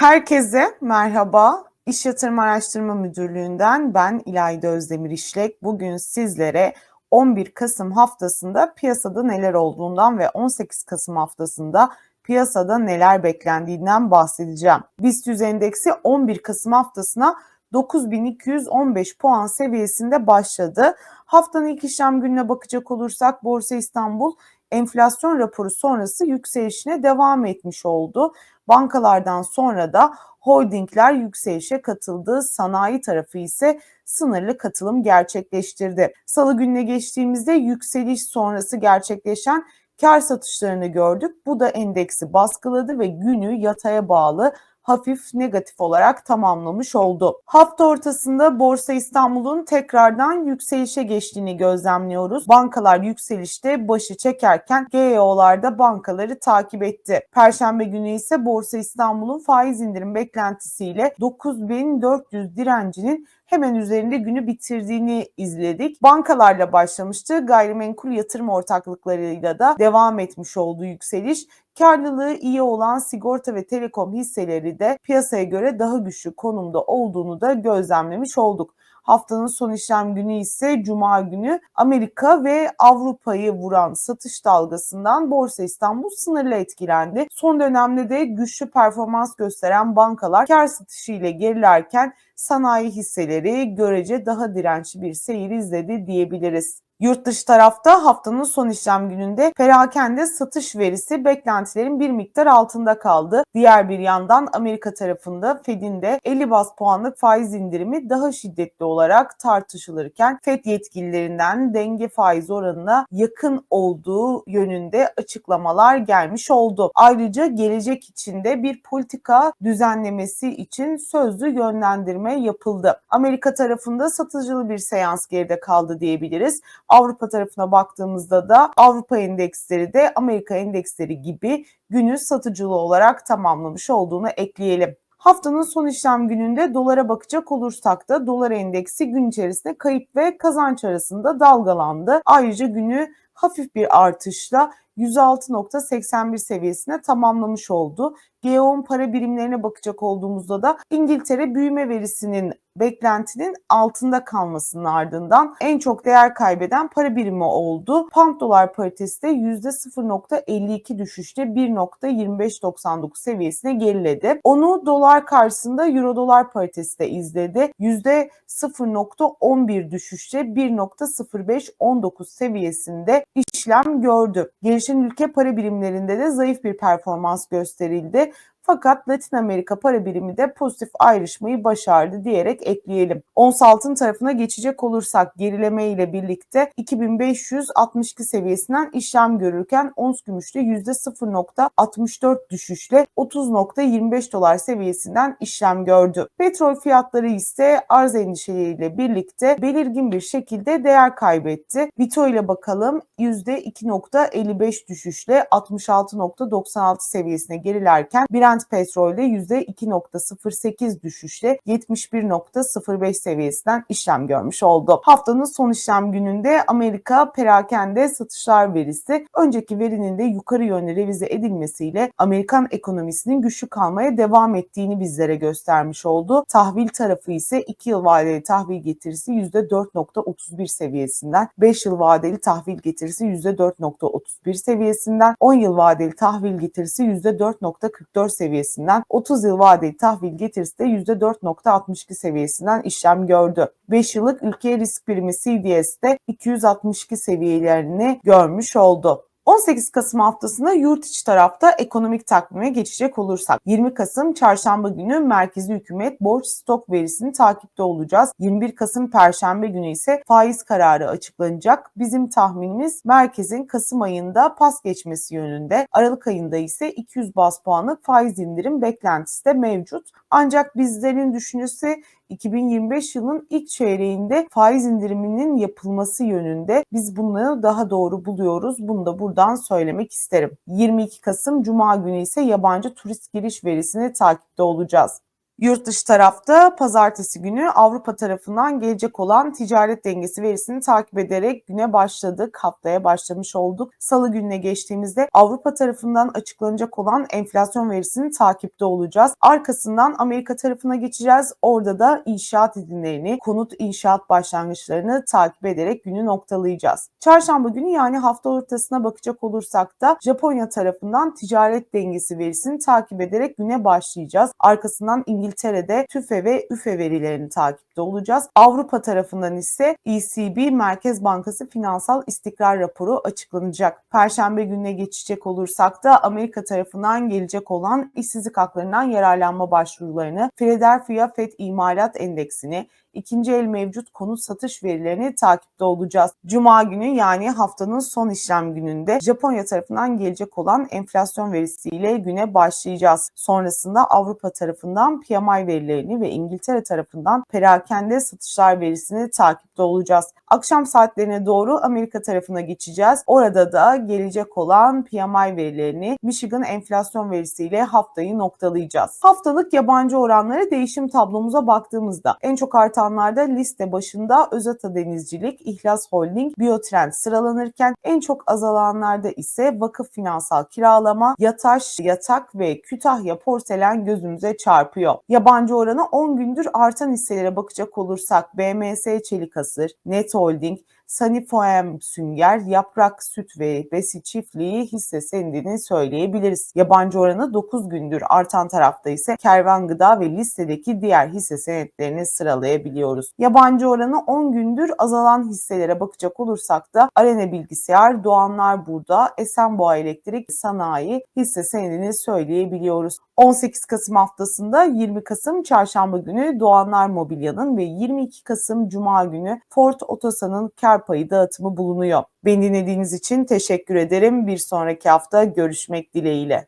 Herkese merhaba. İş Yatırım Araştırma Müdürlüğü'nden ben İlayda Özdemir İşlek. Bugün sizlere 11 Kasım haftasında piyasada neler olduğundan ve 18 Kasım haftasında piyasada neler beklendiğinden bahsedeceğim. BIST 100 endeksi 11 Kasım haftasına 9215 puan seviyesinde başladı. Haftanın ilk işlem gününe bakacak olursak Borsa İstanbul enflasyon raporu sonrası yükselişine devam etmiş oldu. Bankalardan sonra da holdingler yükselişe katıldı. Sanayi tarafı ise sınırlı katılım gerçekleştirdi. Salı gününe geçtiğimizde yükseliş sonrası gerçekleşen kar satışlarını gördük. Bu da endeksi baskıladı ve günü yataya bağlı hafif negatif olarak tamamlamış oldu. Hafta ortasında Borsa İstanbul'un tekrardan yükselişe geçtiğini gözlemliyoruz. Bankalar yükselişte başı çekerken GEO'lar da bankaları takip etti. Perşembe günü ise Borsa İstanbul'un faiz indirim beklentisiyle 9400 direncinin hemen üzerinde günü bitirdiğini izledik. Bankalarla başlamıştı. Gayrimenkul yatırım ortaklıklarıyla da devam etmiş olduğu yükseliş. Karlılığı iyi olan sigorta ve telekom hisseleri de piyasaya göre daha güçlü konumda olduğunu da gözlemlemiş olduk. Haftanın son işlem günü ise Cuma günü Amerika ve Avrupa'yı vuran satış dalgasından Borsa İstanbul sınırlı etkilendi. Son dönemde de güçlü performans gösteren bankalar kar satışı ile gerilerken sanayi hisseleri görece daha dirençli bir seyir izledi diyebiliriz. Yurt dışı tarafta haftanın son işlem gününde perakende satış verisi beklentilerin bir miktar altında kaldı. Diğer bir yandan Amerika tarafında Fed'in de 50 bas puanlık faiz indirimi daha şiddetli olarak tartışılırken Fed yetkililerinden denge faiz oranına yakın olduğu yönünde açıklamalar gelmiş oldu. Ayrıca gelecek içinde bir politika düzenlemesi için sözlü yönlendirme yapıldı. Amerika tarafında satıcılı bir seans geride kaldı diyebiliriz. Avrupa tarafına baktığımızda da Avrupa endeksleri de Amerika endeksleri gibi günü satıcılı olarak tamamlamış olduğunu ekleyelim. Haftanın son işlem gününde dolara bakacak olursak da dolar endeksi gün içerisinde kayıp ve kazanç arasında dalgalandı. Ayrıca günü hafif bir artışla 106.81 seviyesine tamamlamış oldu. G10 para birimlerine bakacak olduğumuzda da İngiltere büyüme verisinin beklentinin altında kalmasının ardından en çok değer kaybeden para birimi oldu. Pound dolar paritesi de %0.52 düşüşte 1.2599 seviyesine geriledi. Onu dolar karşısında euro dolar paritesi de izledi. %0.11 düşüşte 1.0519 seviyesinde işlem gördü. Gelişen ülke para birimlerinde de zayıf bir performans gösterildi. Fakat Latin Amerika para birimi de pozitif ayrışmayı başardı diyerek ekleyelim. Ons altın tarafına geçecek olursak gerileme ile birlikte 2562 seviyesinden işlem görürken ons gümüşte %0.64 düşüşle 30.25 dolar seviyesinden işlem gördü. Petrol fiyatları ise arz endişeleriyle birlikte belirgin bir şekilde değer kaybetti. Vito ile bakalım %2.55 düşüşle 66.96 seviyesine gerilerken Brent Brent petrolde %2.08 düşüşle 71.05 seviyesinden işlem görmüş oldu. Haftanın son işlem gününde Amerika perakende satışlar verisi önceki verinin de yukarı yönlü revize edilmesiyle Amerikan ekonomisinin güçlü kalmaya devam ettiğini bizlere göstermiş oldu. Tahvil tarafı ise 2 yıl vadeli tahvil getirisi %4.31 seviyesinden, 5 yıl vadeli tahvil getirisi %4.31 seviyesinden, 10 yıl vadeli tahvil getirisi %4.44 seviyesinden 30 yıl vadeli tahvil getirisi de %4.62 seviyesinden işlem gördü. 5 yıllık ülke risk primi CDS'de 262 seviyelerini görmüş oldu. 18 Kasım haftasında yurt içi tarafta ekonomik takvime geçecek olursak 20 Kasım çarşamba günü merkezi hükümet borç stok verisini takipte olacağız. 21 Kasım perşembe günü ise faiz kararı açıklanacak. Bizim tahminimiz merkezin Kasım ayında pas geçmesi yönünde. Aralık ayında ise 200 bas puanlık faiz indirim beklentisi de mevcut. Ancak bizlerin düşüncesi 2025 yılının ilk çeyreğinde faiz indiriminin yapılması yönünde biz bunu daha doğru buluyoruz. Bunu da buradan söylemek isterim. 22 Kasım Cuma günü ise yabancı turist giriş verisini takipte olacağız. Yurt dışı tarafta pazartesi günü Avrupa tarafından gelecek olan ticaret dengesi verisini takip ederek güne başladık. Haftaya başlamış olduk. Salı gününe geçtiğimizde Avrupa tarafından açıklanacak olan enflasyon verisini takipte olacağız. Arkasından Amerika tarafına geçeceğiz. Orada da inşaat izinlerini, konut inşaat başlangıçlarını takip ederek günü noktalayacağız. Çarşamba günü yani hafta ortasına bakacak olursak da Japonya tarafından ticaret dengesi verisini takip ederek güne başlayacağız. Arkasından İngiltere'de TÜFE ve ÜFE verilerini takipte olacağız. Avrupa tarafından ise ECB Merkez Bankası Finansal İstikrar Raporu açıklanacak. Perşembe gününe geçecek olursak da Amerika tarafından gelecek olan işsizlik haklarından yararlanma başvurularını, Philadelphia Fed İmalat Endeksini, ikinci el mevcut konut satış verilerini takipte olacağız. Cuma günü yani haftanın son işlem gününde Japonya tarafından gelecek olan enflasyon verisiyle güne başlayacağız. Sonrasında Avrupa tarafından PMI verilerini ve İngiltere tarafından perakende satışlar verisini takipte olacağız. Akşam saatlerine doğru Amerika tarafına geçeceğiz. Orada da gelecek olan PMI verilerini Michigan enflasyon verisiyle haftayı noktalayacağız. Haftalık yabancı oranları değişim tablomuza baktığımızda en çok artanlarda liste başında Özata Denizcilik, İhlas Holding, Biotrend sıralanırken en çok azalanlarda ise Vakıf Finansal Kiralama, Yataş, Yatak ve Kütahya Porselen gözümüze çarpıyor. Yabancı oranı 10 gündür artan hisselere bakacak olursak BMS Çelik Hasır, Net Holding, Sanifoem Sünger, Yaprak Süt ve Besi Çiftliği hisse senedini söyleyebiliriz. Yabancı oranı 9 gündür artan tarafta ise Kervan Gıda ve listedeki diğer hisse senetlerini sıralayabiliyoruz. Yabancı oranı 10 gündür azalan hisselere bakacak olursak da Arena Bilgisayar, Doğanlar Burada, Esenboğa Elektrik Sanayi hisse senedini söyleyebiliyoruz. 18 Kasım haftasında 20 Kasım Çarşamba günü Doğanlar Mobilya'nın ve 22 Kasım Cuma günü Ford Otosan'ın payı dağıtımı bulunuyor. Beni dinlediğiniz için teşekkür ederim. Bir sonraki hafta görüşmek dileğiyle.